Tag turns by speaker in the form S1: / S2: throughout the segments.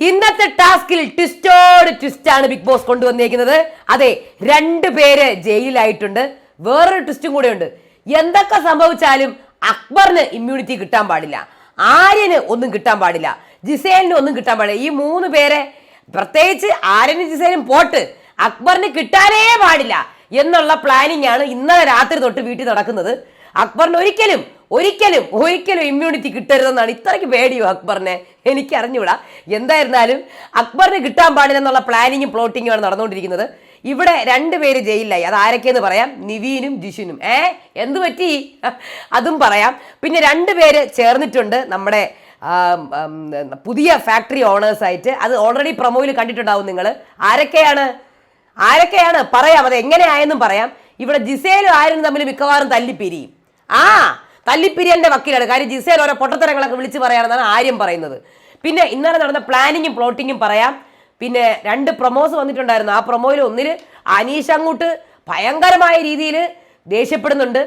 S1: ഇന്നത്തെ ടാസ്കിൽ ട്വിസ്റ്റോട് ട്വിസ്റ്റ് ആണ് ബിഗ് ബോസ് കൊണ്ടുവന്നേക്കുന്നത്. അതെ രണ്ട് പേര് ജയിലിലായിട്ടുണ്ട്. വേറൊരു ട്വിസ്റ്റും കൂടെ ഉണ്ട് എന്തൊക്കെ സംഭവിച്ചാലും അക്ബറിന് ഇമ്മ്യൂണിറ്റി കിട്ടാൻ പാടില്ല. ആര്യന് ഒന്നും കിട്ടാൻ പാടില്ല. ജിസേലിന് ഒന്നും കിട്ടാൻ പാടില്ല. ഈ മൂന്ന് പേരെ പ്രത്യേകിച്ച് ആര്യനും ജിസേലും പോട്ട് അക്ബറിന് കിട്ടാനേ പാടില്ല എന്നുള്ള പ്ലാനിങ് ആണ് ഇന്നലെ രാത്രി തൊട്ട് വീട്ടിൽ നടക്കുന്നത്. അക്ബറിന് ഒരിക്കലും ഒരിക്കലും ഒരിക്കലും ഇമ്മ്യൂണിറ്റി കിട്ടരുതെന്നാണ് ഇത്രയ്ക്ക് പേടിയോ അക്ബറിനെ? എനിക്ക് അറിഞ്ഞുകൂടാ എന്തായിരുന്നാലും അക്ബറിന് കിട്ടാൻ പാടില്ല എന്നുള്ള പ്ലാനിങ്ങും പ്ലോട്ടിങ്ങും ആണ് നടന്നുകൊണ്ടിരിക്കുന്നത്. ഇവിടെ രണ്ടുപേര് ജയിലിലായി. അത് ആരൊക്കെയെന്ന് പറയാം? നിവീനും ജിഷുനും. ഏ? എന്ത് പറ്റി? അതും പറയാം. പിന്നെ രണ്ടുപേര് ചേർന്നിട്ടുണ്ട് നമ്മുടെ പുതിയ ഫാക്ടറി ഓണേഴ്സ് ആയിട്ട്. അത് ഓൾറെഡി പ്രൊമോയിൽ കണ്ടിട്ടുണ്ടാവും നിങ്ങൾ ആരൊക്കെയാണ്? ആരൊക്കെയാണ്? പറയാം. അത് എങ്ങനെയായെന്നും പറയാം. ഇവിടെ ജിസേലും ആരും തമ്മിൽ മിക്കവാറും തല്ലിപ്പിരിയും. ആ തല്ലിപ്പിരിയന്റെ വക്കീലാണ്. കാര്യം ജിസേൽ ഓരോ പൊട്ടത്തരങ്ങളൊക്കെ വിളിച്ച് പറയാനെന്നാണ് ആര്യം പറയുന്നത്. പിന്നെ ഇന്നലെ നടന്ന പ്ലാനിങ്ങും പ്ലോട്ടിങ്ങും പറയാം. പിന്നെ രണ്ട് പ്രൊമോസ് വന്നിട്ടുണ്ടായിരുന്നു. ആ പ്രൊമോയിൽ ഒന്നിൽ അനീഷ് അങ്ങോട്ട് ഭയങ്കരമായ രീതിയിൽ ദേഷ്യപ്പെടുന്നുണ്ട്.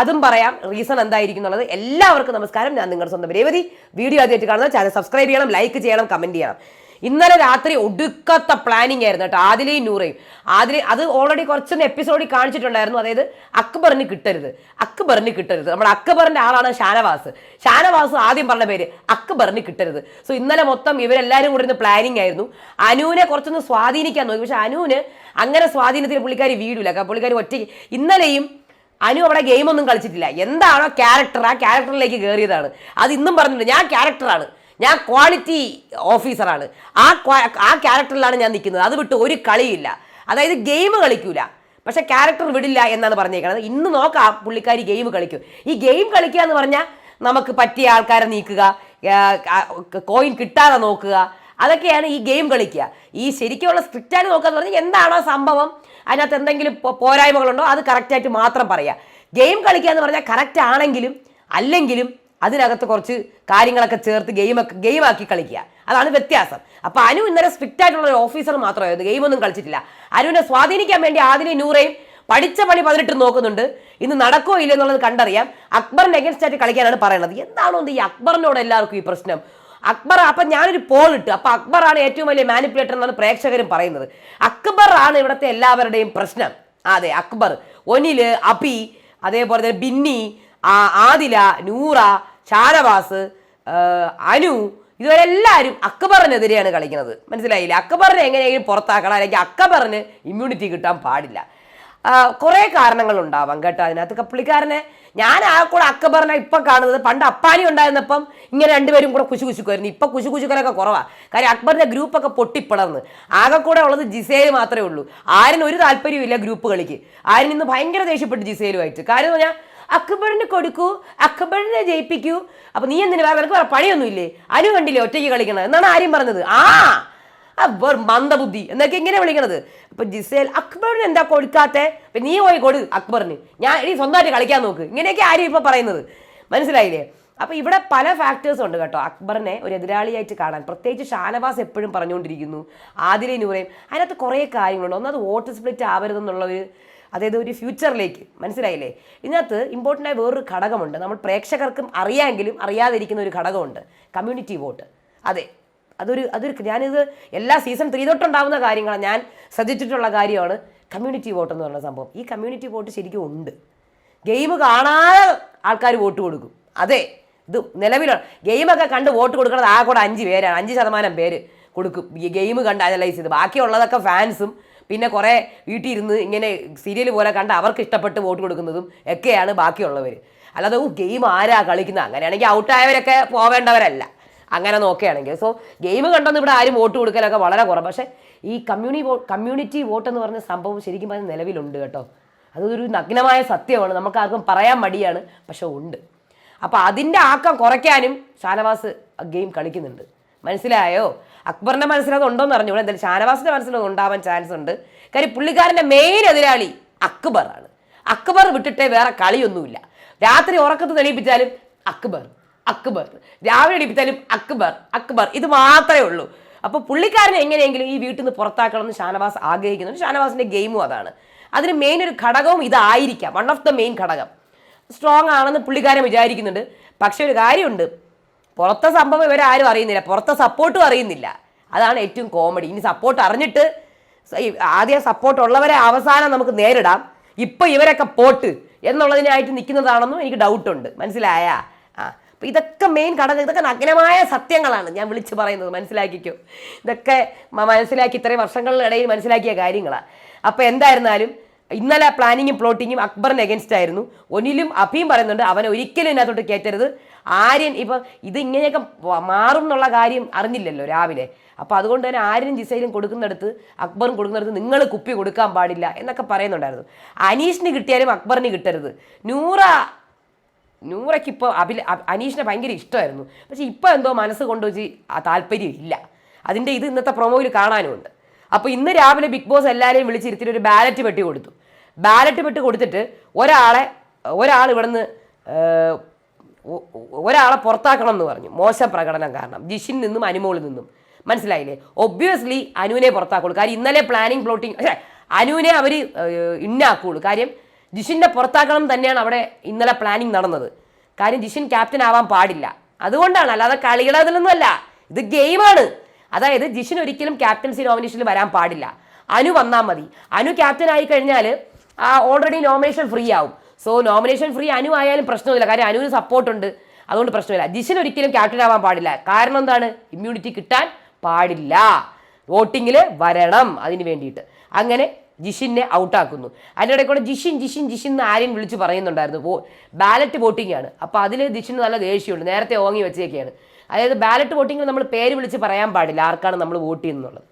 S1: അതും പറയാം. റീസൺ എന്തായിരിക്കും എന്നുള്ളത് എല്ലാവർക്കും നമസ്കാരം. ഞാൻ നിങ്ങളുടെ സ്വന്തം രേവതി. വീഡിയോ ആദ്യമായിട്ട് കാണുന്നത് ചാനൽ സബ്സ്ക്രൈബ് ചെയ്യണം ലൈക്ക് ചെയ്യണം കമന്റ് ചെയ്യണം. ഇന്നലെ രാത്രി ഒടുക്കത്തെ പ്ലാനിങ് ആയിരുന്നു കേട്ടോ. ആദിലയും നൂറയും ആദില അത് ഓൾറെഡി കുറച്ചൊന്ന് എപ്പിസോഡിൽ കാണിച്ചിട്ടുണ്ടായിരുന്നു. അതായത് അക്ബറിന് കിട്ടരുത്. അക്ബറിന് കിട്ടരുത്. നമ്മുടെ അക്ബറിന്റെ ആളാണ് ഷാനവാസ്. ഷാനവാസ് ആദ്യം പറഞ്ഞ പേര് അക്ബറിന് കിട്ടരുത്. സോ ഇന്നലെ മൊത്തം ഇവരെല്ലാവരും കൂടി ഇരുന്ന് പ്ലാനിങ് ആയിരുന്നു. അനുവിനെ കുറച്ചൊന്ന് സ്വാധീനിക്കാൻ നോക്കി. പക്ഷെ അനുവിന് അങ്ങനെ സ്വാധീനത്തിൽ പുള്ളിക്കാരി വീടില്ല പുള്ളിക്കാരി ഒറ്റയ്ക്ക് ഇന്നലെയും അനു അവിടെ ഗെയിം ഒന്നും കളിച്ചിട്ടില്ല. എന്താണോ ക്യാരക്ടർ ആ ക്യാരക്ടറിലേക്ക് കയറിയതാണ് അത് ഇന്നും പറഞ്ഞിട്ടുണ്ട്. ഞാൻ ക്യാരക്ടറാണ് ഞാൻ ക്വാളിറ്റി ഓഫീസറാണ് ആ ആ ക്യാരക്ടറിലാണ് ഞാൻ നിൽക്കുന്നത്. അത് വിട്ട് ഒരു കളിയില്ല. അതായത് ഗെയിം കളിക്കൂല. പക്ഷേ ക്യാരക്ടർ വിടില്ല എന്നാണ് പറഞ്ഞേക്കുന്നത് ഇന്ന് നോക്കാം പുള്ളിക്കാരി ഗെയിം കളിക്കും. ഈ ഗെയിം കളിക്കുക എന്ന് പറഞ്ഞാൽ നമുക്ക് പറ്റിയ ആൾക്കാരെ നീക്കുക കോയിൻ കിട്ടാതെ നോക്കുക. അതൊക്കെയാണ് ഈ ഗെയിം കളിക്കുക. ഈ ശരിക്കുള്ള സ്ട്രിക്റ്റായിട്ട് നോക്കുക എന്ന് പറഞ്ഞാൽ എന്താണോ സംഭവം? അതിനകത്ത് എന്തെങ്കിലും പോരായ്മകളുണ്ടോ? അത് കറക്റ്റായിട്ട് മാത്രം പറയുക ഗെയിം കളിക്കുക എന്ന് പറഞ്ഞാൽ കറക്റ്റ് ആണെങ്കിലും അല്ലെങ്കിലും അതിനകത്ത് കുറച്ച് കാര്യങ്ങളൊക്കെ ചേർത്ത് ഗെയിമൊക്കെ ഗെയിമാക്കി കളിക്കുക. അതാണ് വ്യത്യാസം. അപ്പോൾ അനു ഇന്നലെ സ്ട്രിക്റ്റ് ആയിട്ടുള്ള ഒരു ഓഫീസർ മാത്രമായിരുന്നു. ഗെയിമൊന്നും കളിച്ചിട്ടില്ല. അനുവിനെ സ്വാധീനിക്കാൻ വേണ്ടി ആദിനെ നൂറയും പഠിച്ച പണി പതിനെട്ട് നോക്കുന്നുണ്ട്. ഇന്ന് നടക്കോ ഇല്ല എന്നുള്ളത് കണ്ടറിയാം. അക്ബറിന്റെ അഗൻസ്റ്റ് ആയിട്ട് കളിക്കാനാണ് പറയുന്നത് എന്താണോ ഈ അക്ബറിനോട് എല്ലാവർക്കും ഈ പ്രശ്നം. അക്ബർ അപ്പൊ ഞാനൊരു പോൾ ഇട്ടു. അപ്പൊ അക്ബറാണ് ഏറ്റവും വലിയ മാനിപ്പുലേറ്റർ എന്നാണ് പ്രേക്ഷകരും പറയുന്നത്. അക്ബറാണ് ഇവിടുത്തെ എല്ലാവരുടെയും പ്രശ്നം. അതെ അക്ബർ. ഒനിൽ അബി അതേപോലെ തന്നെ ബിന്നി ആദില നൂറ ഷാനവാസ് അനു അനു ഇതുവരെല്ലാവരും അക്ബറിനെതിരെയാണ് കളിക്കുന്നത്. മനസ്സിലായില്ല? അക്ബറിനെ എങ്ങനെയെങ്കിലും പുറത്താക്കണം അല്ലെങ്കിൽ അക്ബറിന് ഇമ്മ്യൂണിറ്റി കിട്ടാൻ പാടില്ല. കുറേ കാരണങ്ങളുണ്ടാവാം കേട്ടോ അതിനകത്ത്. പുള്ളിക്കാരനെ ഞാൻ ആ കൂടെ അക്ബറിനെ ഇപ്പം കാണുന്നത് പണ്ട് അപ്പാനി ഉണ്ടായിരുന്നപ്പം ഇങ്ങനെ രണ്ടുപേരും കൂടെ കുശു കുശുക്കുമായിരുന്നു. ഇപ്പം കുശു കുശുക്കലൊക്കെ കുറവാണ് കാര്യം അക്ബറിന്റെ ഗ്രൂപ്പൊക്കെ പൊട്ടിപ്പിളർന്ന്. ആകെ കൂടെ ഉള്ളത് ജിസേൽ മാത്രമേ ഉള്ളൂ. ആരും ഒരു താല്പര്യമില്ല ഗ്രൂപ്പ് കളിക്ക്. ആരും ഇന്ന് ഭയങ്കര ദേഷ്യപ്പെട്ടു ജിസേലുമായിട്ട്. കാര്യം എന്ന് പറഞ്ഞാൽ അക്ബറിന് കൊടുക്കൂ അക്ബറിനെ ജയിപ്പിക്കൂ. അപ്പൊ നീ എന്തിനു വേറെ നിനക്ക് വേറെ പണിയൊന്നുമില്ലേ? അനു കണ്ടില്ലേ ഒറ്റയ്ക്ക് കളിക്കണത്? എന്നാണ് ആര്യം പറഞ്ഞത്. ആ അക്ബർ മന്ദബുദ്ധി. എന്നൊക്കെ ഇങ്ങനെ വിളിക്കണത്. അപ്പൊ ജിസേൽ അക്ബറിന് എന്താ കൊടുക്കാത്തെ? അപ്പൊ നീ പോയി കൊടു അക്ബറിന്. ഞാൻ ഇനി സ്വന്തമായിട്ട് കളിക്കാൻ നോക്ക്. ഇങ്ങനെയൊക്കെ ആരും ഇപ്പൊ പറയുന്നത്. മനസ്സിലായില്ലേ? അപ്പൊ ഇവിടെ പല ഫാക്ടേഴ്സ് ഉണ്ട് കേട്ടോ. അക്ബറിനെ ഒരു എതിരാളിയായിട്ട് കാണാൻ. പ്രത്യേകിച്ച് ഷാനവാസ് എപ്പോഴും പറഞ്ഞുകൊണ്ടിരിക്കുന്നു. ആദിലെ നൂറയും അതിനകത്ത് കുറേ കാര്യങ്ങളുണ്ട്. ഒന്നത് വോട്ട് സ്പ്ലിറ്റ് ആവരുതെന്നുള്ള ഒരു അതായത് ഒരു ഫ്യൂച്ചറിലേക്ക് മനസ്സിലായില്ലേ? ഇതിനകത്ത് ഇമ്പോർട്ടന്റ് ആയ വേറൊരു ഘടകമുണ്ട്. നമ്മൾ പ്രേക്ഷകർക്കും അറിയാമെങ്കിലും അറിയാതിരിക്കുന്ന ഒരു ഘടകമുണ്ട്. കമ്മ്യൂണിറ്റി വോട്ട് അതെ. അതൊരു അതൊരു ഞാനിത് എല്ലാ സീസൺ ത്രീ തൊട്ടുണ്ടാവുന്ന കാര്യങ്ങളാണ്. ഞാൻ ശ്രദ്ധിച്ചിട്ടുള്ള കാര്യമാണ് കമ്മ്യൂണിറ്റി വോട്ട് എന്ന് പറയുന്ന സംഭവം. ഈ കമ്മ്യൂണിറ്റി വോട്ട് ശരിക്കും ഉണ്ട്. ഗെയിം കാണാതെ ആൾക്കാർ വോട്ട് കൊടുക്കും. അതെ. ഇത് നിലവിലാണ് ഗെയിമൊക്കെ കണ്ട് വോട്ട് കൊടുക്കുന്നത് ആ കൂടെ അഞ്ച് പേരാണ്. അഞ്ച് ശതമാനം പേര് കൊടുക്കും. ഈ ഗെയിം കണ്ട് അനലൈസ് ചെയ്ത്. ബാക്കിയുള്ളതൊക്കെ ഫാൻസും പിന്നെ കുറേ വീട്ടിൽ ഇരുന്ന് ഇങ്ങനെ സീരിയൽ പോലെ കണ്ട് അവർക്ക് ഇഷ്ടപ്പെട്ട് വോട്ട് കൊടുക്കുന്നതും ഒക്കെയാണ് ബാക്കിയുള്ളവർ അല്ലാതെ ഗെയിം ആരാ കളിക്കുന്നത്? അങ്ങനെയാണെങ്കിൽ ഔട്ടായവരൊക്കെ പോവേണ്ടവരല്ല. അങ്ങനെ നോക്കുകയാണെങ്കിൽ. സോ ഗെയിം കണ്ടൊന്നും ഇവിടെ ആരും വോട്ട് കൊടുക്കലൊക്കെ വളരെ കുറവ്. പക്ഷേ ഈ കമ്മ്യൂണി കമ്മ്യൂണിറ്റി വോട്ട് എന്ന് പറഞ്ഞ സംഭവം ശരിക്കും പറഞ്ഞാൽ നിലവിലുണ്ട് കേട്ടോ. അതൊരു നഗ്നമായ സത്യമാണ്. നമുക്ക് ആർക്കും പറയാൻ മടിയാണ് പക്ഷെ ഉണ്ട്. അപ്പോൾ അതിന്റെ ആക്കം കുറയ്ക്കാനും ഷാനവാസ് ഗെയിം കളിക്കുന്നുണ്ട്. മനസ്സിലായോ? അക്ബറിന്റെ മനസ്സിലത് ഉണ്ടോന്ന് അറിഞ്ഞു ഇവിടെ എന്തായാലും ഷാനവാസിന്റെ മനസ്സിലത് ഉണ്ടാവാൻ ചാൻസ് ഉണ്ട്. കാര്യം പുള്ളിക്കാരന്റെ മെയിൻ എതിരാളി അക്ബറാണ് അക്ബർ വിട്ടിട്ടേ വേറെ കളിയൊന്നുമില്ല. രാത്രി ഉറക്കത്ത് തെളിയിപ്പിച്ചാലും അക്ബർ അക്ബർ. രാവിലെ എണീപ്പിച്ചാലും അക്ബർ അക്ബർ. ഇത് മാത്രമേ ഉള്ളൂ. അപ്പോൾ പുള്ളിക്കാരനെ എങ്ങനെയെങ്കിലും ഈ വീട്ടിൽ നിന്ന് പുറത്താക്കണമെന്ന് ഷാനവാസ് ആഗ്രഹിക്കുന്നുണ്ട്. ഷാനവാസിന്റെ ഗെയിമും അതാണ്. അതിന് മെയിൻ ഒരു ഘടകവും ഇതായിരിക്കാം. വൺ ഓഫ് ദ മെയിൻ ഘടകം. സ്ട്രോങ് ആണെന്ന് പുള്ളിക്കാരൻ വിചാരിക്കുന്നുണ്ട്. പക്ഷേ ഒരു കാര്യമുണ്ട്. പുറത്തെ സംഭവം ഇവരാരും അറിയുന്നില്ല. പുറത്തെ സപ്പോർട്ടും അറിയുന്നില്ല. അതാണ് ഏറ്റവും കോമഡി ഇനി സപ്പോർട്ട് അറിഞ്ഞിട്ട് ആദ്യം സപ്പോർട്ട് ഉള്ളവരെ അവസാനം നമുക്ക് നേരിടാം. ഇപ്പൊ ഇവരൊക്കെ പോട്ട് എന്നുള്ളതിനായിട്ട് നിൽക്കുന്നതാണെന്നും എനിക്ക് ഡൗട്ടുണ്ട് മനസ്സിലായ? ആ. അപ്പൊ ഇതൊക്കെ മെയിൻ ഘടകം ഇതൊക്കെ നഗ്നമായ സത്യങ്ങളാണ്. ഞാൻ വിളിച്ചു പറയുന്നത്. മനസ്സിലാക്കിക്കോ? ഇതൊക്കെ മനസ്സിലാക്കി ഇത്രയും വർഷങ്ങളിലിടയിൽ മനസ്സിലാക്കിയ കാര്യങ്ങളാണ് അപ്പൊ എന്തായിരുന്നാലും ഇന്നലെ പ്ലാനിങ്ങും പ്ലോട്ടിങ്ങും അക്ബറിന് എഗൻസ്റ്റ് ആയിരുന്നു. ഒനിലും അഭിയും പറയുന്നുണ്ട് അവനെ ഒരിക്കലും ഇതിനകത്തോട്ട് കയറ്റരുത്. ആര്യൻ ഇപ്പം ഇത് ഇങ്ങനെയൊക്കെ മാറും എന്നുള്ള കാര്യം അറിഞ്ഞില്ലല്ലോ രാവിലെ. അപ്പോൾ അതുകൊണ്ട് തന്നെ ആര്യനും ജിസയിലും കൊടുക്കുന്നിടത്ത് അക്ബറും കൊടുക്കുന്നിടത്ത് നിങ്ങൾ കുപ്പി കൊടുക്കാൻ പാടില്ല എന്നൊക്കെ പറയുന്നുണ്ടായിരുന്നു. അനീഷിന് കിട്ടിയാലും അക്ബറിന് കിട്ടരുത്. നൂറ നൂറയ്ക്ക് ഇപ്പോൾ അഭില അനീഷിനെ ഭയങ്കര ഇഷ്ടമായിരുന്നു. പക്ഷേ ഇപ്പോൾ എന്തോ മനസ്സ് കൊണ്ടുവച്ച് ആ താല്പര്യം ഇല്ല. അതിന്റെ ഇത് ഇന്നത്തെ പ്രൊമോയിൽ കാണാനുമുണ്ട്. അപ്പോൾ ഇന്ന് രാവിലെ ബിഗ് ബോസ് എല്ലാവരെയും വിളിച്ചിരുത്തിയിട്ട് ഒരു ബാലറ്റ് പെട്ടി കൊടുത്തു. ബാലറ്റ് വിട്ട് കൊടുത്തിട്ട് ഒരാളെ ഒരാൾ ഇവിടുന്ന് ഒരാളെ പുറത്താക്കണം എന്ന് പറഞ്ഞു. മോശം പ്രകടനം കാരണം. ജിഷിൻ നിന്നും അനുമോളിൽ നിന്നും. മനസ്സിലായില്ലേ? ഒബ്വിയസ്ലി അനുവിനെ പുറത്താക്കുള്ളൂ. കാര്യം ഇന്നലെ പ്ലാനിങ് പ്ലോട്ടിങ് അനുവിനെ അവർ ഇന്നാക്കുള്ളൂ. കാര്യം ജിഷിന്റെ പുറത്താക്കണം തന്നെയാണ് അവിടെ ഇന്നലെ പ്ലാനിങ് നടന്നത്. കാര്യം ജിഷിൻ ക്യാപ്റ്റൻ ആവാൻ പാടില്ല. അതുകൊണ്ടാണ് അല്ലാതെ കളികളതിലൊന്നുമല്ല ഇത് ഗെയിമാണ് അതായത് ജിഷിൻ ഒരിക്കലും ക്യാപ്റ്റൻസി നോമിനേഷനിൽ വരാൻ പാടില്ല. അനു വന്നാൽ മതി. അനു ക്യാപ്റ്റൻ ആയി കഴിഞ്ഞാൽ ഓൾറെഡി നോമിനേഷൻ ഫ്രീ ആവും. സോ നോമിനേഷൻ ഫ്രീ അനു ആയാലും പ്രശ്നമില്ല. കാര്യം അനുവിന് സപ്പോർട്ട് ഉണ്ട്. അതുകൊണ്ട് പ്രശ്നമില്ല. ജിഷൻ ഒരിക്കലും ക്യാപ്റ്റൻ ആവാൻ പാടില്ല. കാരണം എന്താണ്? ഇമ്മ്യൂണിറ്റി കിട്ടാൻ പാടില്ല. വോട്ടിങ്ങിൽ വരണം അതിന് വേണ്ടിയിട്ട്. അങ്ങനെ ജിഷിനെ ഔട്ടാക്കുന്നു അതിന്റെ ഇടയിൽ കൂടെ ജിഷിൻ ജിഷിൻ ജിഷിൻ എന്ന് ആര്യൻ വിളിച്ച് പറയുന്നുണ്ടായിരുന്നു. ബാലറ്റ് വോട്ടിംഗ് ആണ്. അപ്പോൾ അതിൽ ജിഷിന് നല്ല ദേഷ്യമുണ്ട്. നേരത്തെ ഓങ്ങി വെച്ചേക്കാണ് അതായത് ബാലറ്റ് വോട്ടിങ്ങിൽ നമ്മൾ പേര് വിളിച്ച് പറയാൻ പാടില്ല. ആർക്കാണ് നമ്മൾ വോട്ട് ചെയ്യുന്നുള്ളത്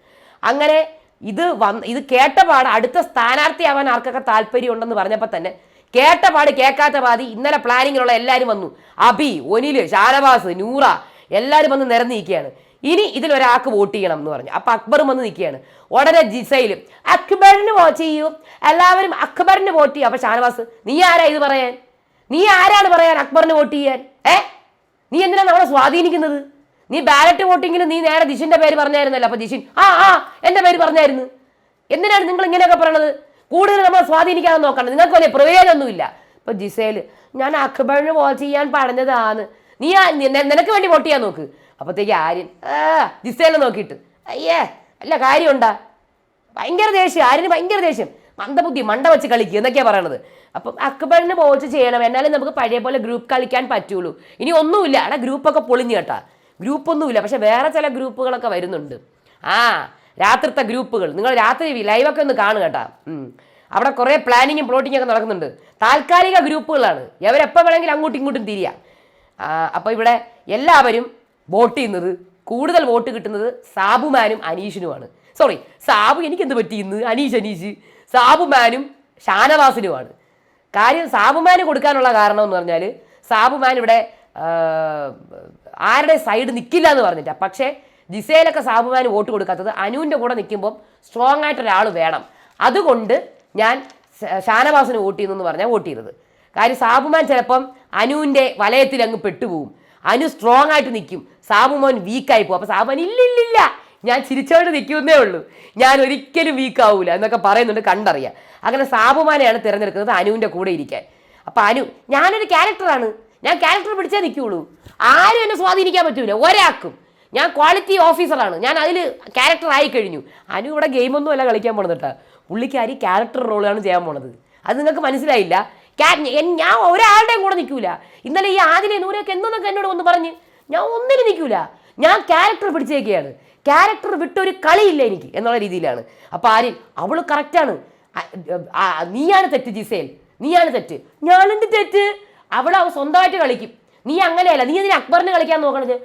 S1: അങ്ങനെ ഇത് വന്ന് ഇത് കേട്ടപാട് അടുത്ത സ്ഥാനാർത്ഥിയാവാൻ ആർക്കൊക്കെ താല്പര്യം ഉണ്ടെന്ന് പറഞ്ഞപ്പോൾ തന്നെ കേട്ടപാട് കേൾക്കാത്ത പാതി ഇന്നലെ പ്ലാനിങ്ങിലുള്ള എല്ലാവരും വന്നു. അബി ഒനിൽ ഷാനവാസ് നൂറ എല്ലാവരും വന്ന് നിരന്നിരിക്കുകയാണ് ഇനി ഇതിൽ ഒരാൾക്ക് വോട്ട് ചെയ്യണം എന്ന് പറഞ്ഞു. അപ്പൊ അക്ബറും വന്ന് നിൽക്കുകയാണ്. ഉടനെ ജിസയിൽ അക്ബറിന് വോട്ട് ചെയ്യൂ. എല്ലാവരും അക്ബറിന് വോട്ട് ചെയ്യും. അപ്പൊ ഷാനവാസ് നീ ആരാ ഇത് പറയാൻ? നീ ആരാണ് പറയാൻ അക്ബറിന് വോട്ട് ചെയ്യാൻ? ഏ? നീ എന്തിനാ നമ്മളെ സ്വാധീനിക്കുന്നത്? നീ ബാലറ്റ് വോട്ടിങ്ങിൽ നീ നേരെ ജിഷിന്റെ പേര് പറഞ്ഞായിരുന്നല്ലോ അപ്പൊ ജിഷിൻ ആ ആ എന്റെ പേര് പറഞ്ഞായിരുന്നു. എന്തിനാണ് നിങ്ങൾ ഇങ്ങനെയൊക്കെ പറയണത്? കൂടുതൽ നമ്മളെ സ്വാധീനിക്കാതെ നോക്കണം. നിങ്ങൾക്ക് വലിയ പ്രയോജനമൊന്നുമില്ല. ഇപ്പൊ ജിസേൽ ഞാൻ അക്ബറിന് വോട്ട് ചെയ്യാൻ പറഞ്ഞതാണ്. നീ ആ- നിനക്ക് വേണ്ടി വോട്ട് ചെയ്യാൻ നോക്ക്. അപ്പത്തേക്ക് ആര്യൻ ആ നോക്കിയിട്ട് അയ്യേ അല്ല കാര്യമുണ്ടാ? ഭയങ്കര ദേഷ്യം ആര്യന് ഭയങ്കര ദേഷ്യം. മന്ദബുദ്ധി മണ്ട വെച്ച് കളിക്കുക എന്നൊക്കെയാ പറയണത്. അപ്പം അക്ബറിന് വോട്ട് ചെയ്യണം എന്നാലും നമുക്ക് പഴയ പോലെ ഗ്രൂപ്പ് കളിക്കാൻ പറ്റുള്ളൂ. ഇനി ഒന്നുമില്ല അവിടെ ഗ്രൂപ്പൊക്കെ പൊളിഞ്ഞു കേട്ടാ. ഗ്രൂപ്പ് ഒന്നുമില്ല പക്ഷെ വേറെ ചില ഗ്രൂപ്പുകളൊക്കെ വരുന്നുണ്ട്. ആ രാത്രിത്തെ ഗ്രൂപ്പുകൾ. നിങ്ങൾ രാത്രി ലൈവൊക്കെ ഒന്ന് കാണുക കേട്ടാ. അവിടെ കുറേ പ്ലാനിങ്ങും പ്ലോട്ടിങ്ങും ഒക്കെ നടക്കുന്നുണ്ട്. താൽക്കാലിക ഗ്രൂപ്പുകളാണ്. എവരെപ്പോൾ വേണമെങ്കിലും അങ്ങോട്ടും ഇങ്ങോട്ടും തിരിയാം. അപ്പോൾ ഇവിടെ എല്ലാവരും വോട്ട് ചെയ്യുന്നത് കൂടുതൽ വോട്ട് കിട്ടുന്നത് സാബുമാനും അനീഷിനുമാണ്. സോറി സാബു എനിക്ക് എന്ത് പറ്റി ഇന്ന്? അനീഷ് അനീഷ്. സാബുമാനും ഷാനവാസിനുമാണ്. കാര്യം സാബുമാന് കൊടുക്കാനുള്ള കാരണം എന്ന് പറഞ്ഞാൽ സാബുമാൻ ഇവിടെ ആരുടെ സൈഡ് നിൽക്കില്ല എന്ന് പറഞ്ഞിട്ടാ. പക്ഷേ ജിസയിലൊക്കെ സാബുമാന് വോട്ട് കൊടുക്കാത്തത് അനുവിന്റെ കൂടെ നിൽക്കുമ്പോൾ സ്ട്രോങ് ആയിട്ട് ഒരാൾ വേണം. അതുകൊണ്ട് ഞാൻ ഷാനവാസിന് വോട്ട് ചെയ്യുന്നു എന്ന് പറഞ്ഞാൽ വോട്ട് ചെയ്തത്. കാര്യം സാബുമാൻ ചിലപ്പം അനുവിന്റെ വലയത്തിൽ അങ്ങ് പെട്ടുപോകും അനു സ്ട്രോങ് ആയിട്ട് നിൽക്കും. സാബുമോൻ വീക്കായി പോകും അപ്പോൾ സാബുമാൻ ഇല്ലില്ലില്ല ഞാൻ ചിരിച്ചോണ്ട് നിൽക്കുന്നേ ഉള്ളൂ. ഞാൻ ഒരിക്കലും വീക്കാവൂല എന്നൊക്കെ പറയുന്നുണ്ട് കണ്ടറിയാം. അങ്ങനെ സാബുമാനെയാണ് തിരഞ്ഞെടുക്കുന്നത് അനുവിന്റെ കൂടെ ഇരിക്കാൻ. അപ്പം അനു ഞാനൊരു ക്യാരക്ടറാണ് ഞാൻ ക്യാരക്ടർ പിടിച്ചേ നിൽക്കുള്ളൂ. ആരും എന്നെ സ്വാധീനിക്കാൻ പറ്റൂല. ഒരാൾക്കും. ഞാൻ ക്വാളിറ്റി ഓഫീസറാണ് ഞാൻ അതിൽ ക്യാരക്ടർ ആയി കഴിഞ്ഞു. അനു ഇവിടെ ഗെയിമൊന്നും അല്ല കളിക്കാൻ പോണത് കേട്ടോ. പുള്ളിക്കാരി ക്യാരക്ടർ റോളാണ് ചെയ്യാൻ പോണത്. അത് നിങ്ങൾക്ക് മനസ്സിലായില്ല. ഞാൻ ഒരാളുടെയും കൂടെ നിൽക്കൂല. ഇന്നലെ ഈ ആദിലെ നൂരൊക്കെ എന്തൊന്നൊക്കെ എന്നോട് ഒന്ന് പറഞ്ഞ്. ഞാൻ ഒന്നിനും നിൽക്കൂല. ഞാൻ ക്യാരക്ടർ പിടിച്ചേക്കുകയാണ് ക്യാരക്ടർ വിട്ടൊരു കളിയില്ല എനിക്ക് എന്നുള്ള രീതിയിലാണ്. അപ്പോൾ ആര് അവൾ കറക്റ്റാണ് നീയാണ് തെറ്റ് ജിസേൽ. നീയാണ് തെറ്റ്. ഞാനെന്ത് തെറ്റ്. അവൾ അവൻ സ്വന്തമായിട്ട് കളിക്കും. നീ അങ്ങനെയല്ല നീ എന്തിനാ അക്ബറിന് കളിക്കാൻ നോക്കണത്?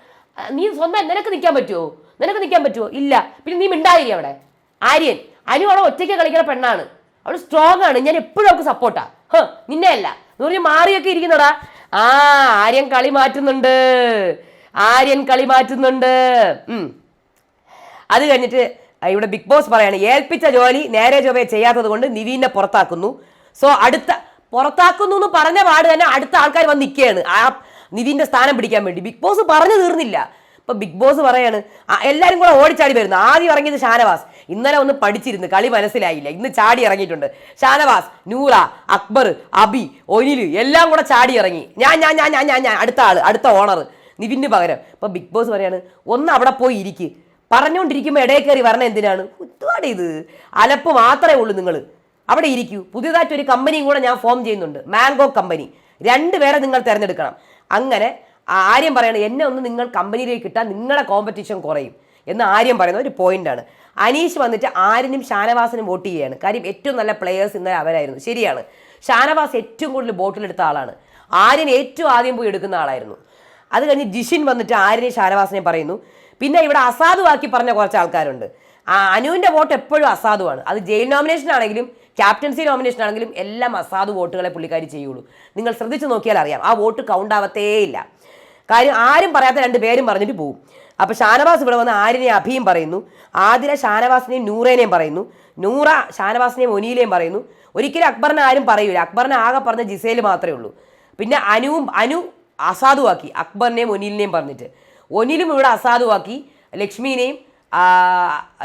S1: നീ സ്വന്തം നിനക്ക് നിൽക്കാൻ പറ്റുമോ നിനക്ക് നിൽക്കാൻ പറ്റുമോ ഇല്ല. പിന്നെ നീ മിണ്ടാതിരി അവിടെ. ആര്യൻ അനു അവിടെ ഒറ്റയ്ക്ക് കളിക്കുന്ന പെണ്ണാണ്. അവൾ സ്ട്രോങ് ആണ്. ഞാൻ എപ്പോഴും അവൾക്ക് സപ്പോർട്ടാ ഹ നിന്നെ അല്ല. എന്ന് പറഞ്ഞ് മാറിയൊക്കെ ഇരിക്കുന്നടാ. ആ ആര്യൻ കളി മാറ്റുന്നുണ്ട്. ആര്യൻ കളി മാറ്റുന്നുണ്ട്. അത് കഴിഞ്ഞിട്ട് ഇവിടെ ബിഗ് ബോസ് പറയാണ് ഏൽപ്പിച്ച ജോലി നേരെ ചൊവ്വയെ ചെയ്യാത്തത് കൊണ്ട് നിവീനെ പുറത്താക്കുന്നു. സോ അടുത്ത പുറത്താക്കുന്നു എന്ന് പറഞ്ഞ പാട് തന്നെ അടുത്ത ആൾക്കാർ വന്ന് നിൽക്കുകയാണ്. ആ നിവീന്റെ സ്ഥാനം പിടിക്കാൻ വേണ്ടി. ബിഗ് ബോസ് പറഞ്ഞു തീർന്നില്ല. ഇപ്പൊ ബിഗ് ബോസ് പറയാണ് എല്ലാരും കൂടെ ഓടിച്ചാടി വരുന്നു. ആദ്യം ഇറങ്ങിയത് ഷാനവാസ്. ഇന്നലെ ഒന്ന് പഠിച്ചിരുന്നു. കളി മനസ്സിലായില്ല. ഇന്ന് ചാടി ഇറങ്ങിയിട്ടുണ്ട്. ഷാനവാസ് നൂറ അക്ബർ അബി ഒനിൽ എല്ലാം കൂടെ ചാടി ഇറങ്ങി. ഞാൻ ഞാൻ ഞാൻ ഞാൻ ഞാൻ ഞാൻ. അടുത്ത ആൾ അടുത്ത ഓണർ നിവിന് പകരം. ഇപ്പൊ ബിഗ് ബോസ് പറയാണ് ഒന്ന് അവിടെ പോയി ഇരിക്ക്. പറഞ്ഞുകൊണ്ടിരിക്കുമ്പോൾ ഇടയിൽ കയറി വരണ എന്തിനാണ്? ഒരുപാട് ഇത്. അലപ്പ് മാത്രമേ ഉള്ളൂ നിങ്ങൾ അവിടെ ഇരിക്കൂ. പുതിയതായിട്ട് ഒരു കമ്പനിയും കൂടെ ഞാൻ ഫോം ചെയ്യുന്നുണ്ട്. മാംഗോ കമ്പനി രണ്ട് രണ്ടുപേരെ നിങ്ങൾ തിരഞ്ഞെടുക്കണം. അങ്ങനെ ആര്യം പറയണം എന്നെ ഒന്ന് നിങ്ങൾ കമ്പനിയിലേക്ക് ഇട്ടാൽ നിങ്ങളുടെ കോമ്പറ്റീഷൻ കുറയും. എന്ന് ആര്യം പറയുന്ന ഒരു പോയിന്റാണ് അനീഷ് വന്നിട്ട് ആര്യനും ഷാനവാസിനും വോട്ട് ചെയ്യുകയാണ് കാര്യം ഏറ്റവും നല്ല പ്ലെയേഴ്സ് ഇന്നലെ അവരായിരുന്നു. ശരിയാണ്. ഷാനവാസ് ഏറ്റവും കൂടുതൽ ബോട്ടിലെടുത്ത ആളാണ്. ആര്യൻ ഏറ്റവും ആദ്യം പോയി എടുക്കുന്ന ആളായിരുന്നു. അത് കഴിഞ്ഞ് ജിഷിൻ വന്നിട്ട് ആര്യനെ ഷാനവാസിനെ പറയുന്നു. പിന്നെ ഇവിടെ അസാധുവാക്കി പറഞ്ഞ കുറച്ച് ആൾക്കാരുണ്ട്. ആ അനുവിന്റെ വോട്ട് എപ്പോഴും അസാധുവാണ്. അത് ജയിൽ നോമിനേഷൻ ആണെങ്കിലും ക്യാപ്റ്റൻസി നോമിനേഷൻ ആണെങ്കിലും എല്ലാം അസാധു വോട്ടുകളെ പുള്ളിക്കാരി ചെയ്യുള്ളൂ. നിങ്ങൾ ശ്രദ്ധിച്ച് നോക്കിയാൽ അറിയാം ആ വോട്ട് കൗണ്ട് ആവത്തേയില്ല കാര്യം ആരും പറയാത്ത രണ്ട് പേരും പറഞ്ഞിട്ട് പോകും അപ്പോൾ ഷാനവാസ് ഇവിടെ വന്ന് ആരിനെ അഭിയും പറയുന്നു? ആതിര ഷാനവാസിനെയും നൂറേനെയും പറയുന്നു. നൂറ ഷാനവാസിനെയും ഒനിയിലെയും പറയുന്നു. ഒരിക്കലും അക്ബറിനെ ആരും പറയൂല. അക്ബറിനെ ആകെ പറഞ്ഞ ജിസേൽ മാത്രമേ ഉള്ളൂ. പിന്നെ അനുവും അനു അസാധുവാക്കി അക്ബറിനെയും ഒനിലിനെയും പറഞ്ഞിട്ട്. ഒനിലും ഇവിടെ അസാധുവാക്കി ലക്ഷ്മിനെയും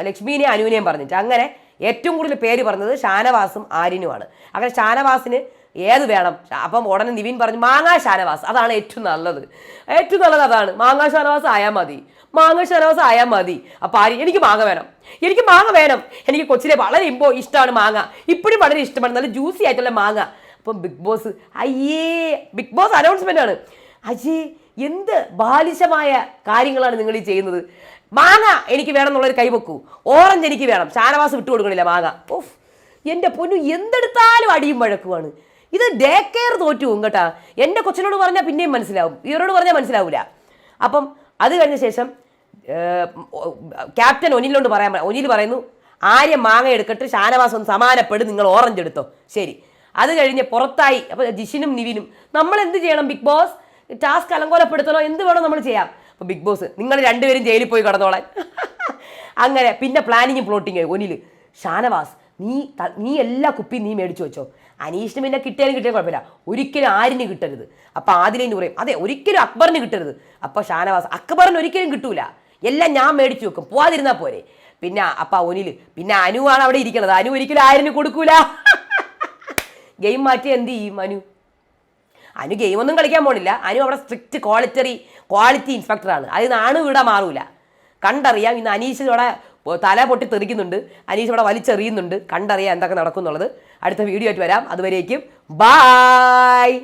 S1: ലക്ഷ്മീനെയും അനുവിനെയും പറഞ്ഞിട്ട്. അങ്ങനെ ഏറ്റവും കൂടുതൽ പേര് പറഞ്ഞത് ഷാനവാസും ആര്യനുമാണ്. അങ്ങനെ ഷാനവാസിന് ഏത് വേണം? അപ്പം ഉടനെ നിവിൻ പറഞ്ഞു മാങ്ങാ ഷാനവാസ്. അതാണ് ഏറ്റവും നല്ലത്. ഏറ്റവും നല്ലത് അതാണ്. മാങ്ങാ ഷാനവാസ് ആയാൽ മതി. മാങ്ങ ഷാനവാസ് ആയാൽ മതി. അപ്പം ആര്യ എനിക്ക് മാങ്ങ വേണം. എനിക്ക് മാങ്ങ വേണം. എനിക്ക് കൊച്ചിലെ വളരെ ഇമ്പോ ഇഷ്ടമാണ് മാങ്ങ. ഇപ്പോഴും വളരെ ഇഷ്ടമാണ്. നല്ല ജ്യൂസി ആയിട്ടുള്ള മാങ്ങ. അപ്പം ബിഗ് ബോസ് അയ്യേ ബിഗ് ബോസ് അനൗൺസ്മെന്റ് ആണ്. അയ്യേ എന്ത് ബാലിശമായ കാര്യങ്ങളാണ് നിങ്ങൾ ഈ ചെയ്യുന്നത്? മാങ്ങ എനിക്ക് വേണം എന്നുള്ളൊരു കൈവെക്കൂ ഓറഞ്ച് എനിക്ക് വേണം. ഷാനവാസ് വിട്ടു കൊടുക്കണില്ല മാങ്ങ. ഓഫ് എന്റെ പൊന്നു എന്തെടുത്താലും അടിയും വഴക്കുമാണ്. ഇത് ഡേ കെയർ തോറ്റു കേട്ടാ. എന്റെ കൊച്ചിനോട് പറഞ്ഞാൽ പിന്നെയും മനസ്സിലാവും. ഇവരോട് പറഞ്ഞാൽ മനസ്സിലാവില്ല അപ്പം അത് കഴിഞ്ഞ ശേഷം ക്യാപ്റ്റൻ ഒനിലോണ്ട് പറയാൻ പറ- ഒനിൽ പറയുന്നു ആര്യ മാങ്ങ എടുക്കട്ട് ഷാനവാസ് ഒന്ന് സമാനപ്പെടും നിങ്ങൾ ഓറഞ്ച് എടുത്തോ. ശരി. അത് കഴിഞ്ഞ് പുറത്തായി അപ്പോൾ ജിഷിനും നിവിനും നമ്മൾ എന്ത് ചെയ്യണം ബിഗ് ബോസ്? ടാസ്ക് അലങ്കോലപ്പെടുത്തണോ? എന്ത് വേണോ നമ്മൾ ചെയ്യാം. അപ്പോൾ ബിഗ് ബോസ് നിങ്ങൾ രണ്ടുപേരും ജയിലിൽ പോയി കിടന്നോളാൻ. അങ്ങനെ പിന്നെ പ്ലാനിങ്ങും പ്ലോട്ടിങ് ഒനിൽ ഷാനവാസ് നീ നീ എല്ലാ കുപ്പിയും നീ മേടിച്ചു വെച്ചോ. അനീഷിന് പിന്നെ കിട്ടിയാലും കിട്ടിയാൽ കുഴപ്പമില്ല. ഒരിക്കലും ആരിന് കിട്ടരുത്. അപ്പോൾ ആദിലേന്ന് പറയും അതെ ഒരിക്കലും അക്ബറിന് കിട്ടരുത്. അപ്പോൾ ഷാനവാസ് അക്ബറിന് ഒരിക്കലും കിട്ടൂല. എല്ലാം ഞാൻ മേടിച്ചു വെക്കും. പോവാതിരുന്നാൽ പോരെ. പിന്നെ അപ്പ ഒനിൽ പിന്നെ അനുവാണ് അവിടെ ഇരിക്കുന്നത് അനു ഒരിക്കലും ആരിന് കൊടുക്കൂല. ഗെയിം മാറ്റി എന്ത് ചെയ്യും അനു? അനു ഗെയിമൊന്നും കളിക്കാൻ പോണില്ല. അനു അവിടെ സ്ട്രിക്റ്റ് ക്വാളിറ്ററി ക്വാളിറ്റി ഇൻസ്പെക്ടറാണ് അത് നാണു ഇവിടെ മാറൂല. കണ്ടറിയാം ഇന്ന് അനീഷ് ഇവിടെ തല പൊട്ടി തെറിക്കുന്നുണ്ട്. അനീഷ് ഇവിടെ വലിച്ചെറിയുന്നുണ്ട്. കണ്ടറിയാം എന്തൊക്കെ നടക്കും എന്നുള്ളത് അടുത്ത വീഡിയോ ആയിട്ട് വരാം. അതുവരേക്കും ബായ്